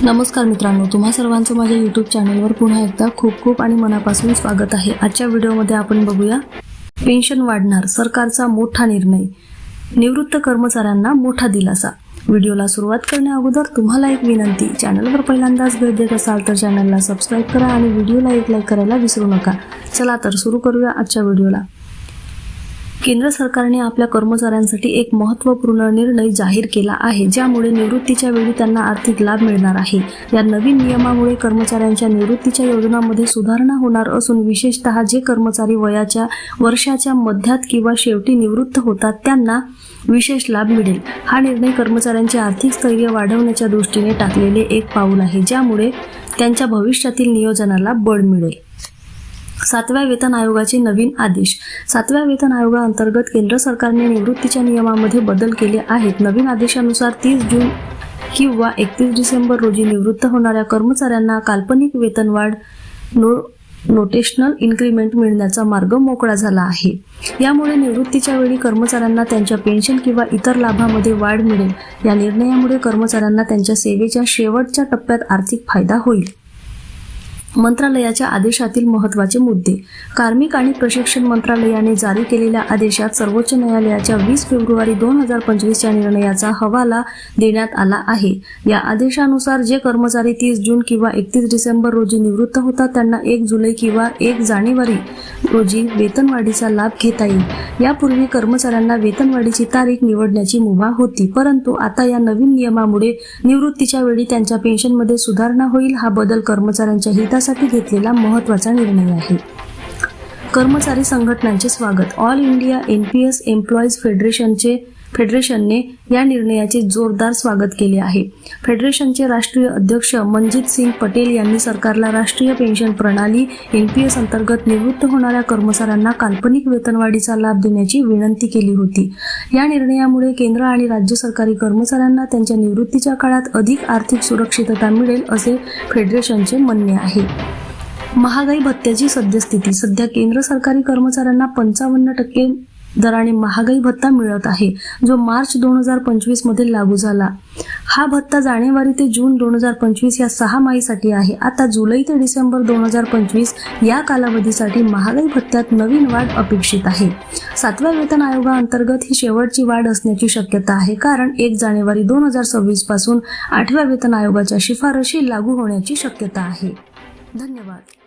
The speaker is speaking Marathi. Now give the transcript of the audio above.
नमस्कार मित्रांनो तुम्हा सर्वांचं माझ्या यूट्यूब चॅनलवर पुन्हा एकदा खूप खूप आणि मनापासून स्वागत आहे. आजच्या व्हिडिओमध्ये आपण बघूया पेन्शन वाढणार सरकारचा मोठा निर्णय निवृत्त कर्मचाऱ्यांना मोठा दिलासा. व्हिडिओला सुरुवात करण्या अगोदर तुम्हाला एक विनंती चॅनलवर पहिल्यांदाच भेट देत असाल तर चॅनलला सबस्क्राईब करा आणि व्हिडिओला एक लाईक करायला विसरू नका. चला तर सुरू करूया आजच्या व्हिडिओला. केंद्र सरकारने आपल्या कर्मचाऱ्यांसाठी एक महत्त्वपूर्ण निर्णय जाहीर केला आहे ज्यामुळे निवृत्तीच्या वेळी त्यांना आर्थिक लाभ मिळणार आहे. या नवीन नियमामुळे कर्मचाऱ्यांच्या निवृत्तीच्या योजनांमध्ये सुधारणा होणार असून विशेषतः जे कर्मचारी वयाच्या वर्षाच्या मध्यात किंवा शेवटी निवृत्त होतात त्यांना विशेष लाभ मिळेल. हा निर्णय कर्मचाऱ्यांचे आर्थिक स्थैर्य वाढवण्याच्या दृष्टीने टाकलेले एक पाऊल आहे ज्यामुळे त्यांच्या भविष्यातील नियोजनाला बळ मिळेल. सातव्या वेतन आयोगाचे नवीन आदेश. सातव्या वेतन आयोगाअंतर्गत केंद्र सरकारने निवृत्तीच्या नियमामध्ये बदल केले आहेत. नवीन आदेशानुसार तीस जून किंवा एकतीस डिसेंबर रोजी निवृत्त होणाऱ्या कर्मचाऱ्यांना काल्पनिक वेतनवाढ नो नोटेशनल इन्क्रीमेंट मिळण्याचा मार्ग मोकळा झाला आहे. यामुळे निवृत्तीच्या वेळी कर्मचाऱ्यांना त्यांच्या पेन्शन किंवा इतर लाभामध्ये वाढ मिळेल. या निर्णयामुळे कर्मचाऱ्यांना त्यांच्या सेवेच्या शेवटच्या टप्प्यात आर्थिक फायदा होईल. मंत्रालयाच्या आदेशातील महत्त्वाचे मुद्दे. कार्मिक आणि प्रशिक्षण मंत्रालयाने जारी केलेल्या आदेशात सर्वोच्च न्यायालयाच्या वीस फेब्रुवारी दोन हजार पंचवीसच्या निर्णयाचा हवाला देण्यात आला आहे. या आदेशानुसार जे कर्मचारी तीस जून किंवा एकतीस डिसेंबर रोजी निवृत्त होतात त्यांना एक जुलै किंवा एक जानेवारी रोजी वेतनवाढीचा लाभ घेता येईल. यापूर्वी कर्मचाऱ्यांना वेतनवाढीची तारीख निवडण्याची मुभा होती परंतु आता या नवीन नियमामुळे निवृत्तीच्या वेळी त्यांच्या पेन्शनमध्ये सुधारणा होईल. हा बदल कर्मचाऱ्यांच्या विकासासाठी घेतलेला महत्त्वाचा निर्णय आहे. कर्मचारी संघटनांचे स्वागत. All India N P S employees फेडरेशनचे फेडरेशनने या निर्णयाचे जोरदार स्वागत केले आहे. फेडरेशनचे राष्ट्रीय अध्यक्ष मनजित सिंग पटेल यांनी सरकारला राष्ट्रीय पेन्शन प्रणाली एन पी एस अंतर्गत निवृत्त होणाऱ्या कर्मचाऱ्यांना काल्पनिक वेतनवाढीचा लाभ देण्याची विनंती केली होती. या निर्णयामुळे केंद्र आणि राज्य सरकारी कर्मचाऱ्यांना त्यांच्या निवृत्तीच्या काळात अधिक आर्थिक सुरक्षितता मिळेल असे फेडरेशनचे म्हणणे आहे. महागाई भत्त्याची सद्यस्थिती. सध्या केंद्र सरकारी कर्मचाऱ्यांना पंचावन्न टक्के दराने महागाई भत्ता मिळत आहे जो मार्च दोन हजार पंचवीसमध्ये लागू झाला. हा भत्ता जानेवारी ते जून दोन हजार पंचवीस या सहा माहीसाठी आहे. आता जुलै ते डिसेंबर दोन हजार पंचवीस या कालावधीसाठी महागाई भत्त्यात नवीन वाढ अपेक्षित आहे. सातव्या वेतन आयोगाअंतर्गत ही शेवटची वाढ असण्याची शक्यता आहे कारण एक जानेवारी दोन हजार सव्वीसपासून आठव्या वेतन आयोगाच्या शिफारशी लागू होण्याची शक्यता आहे. धन्यवाद.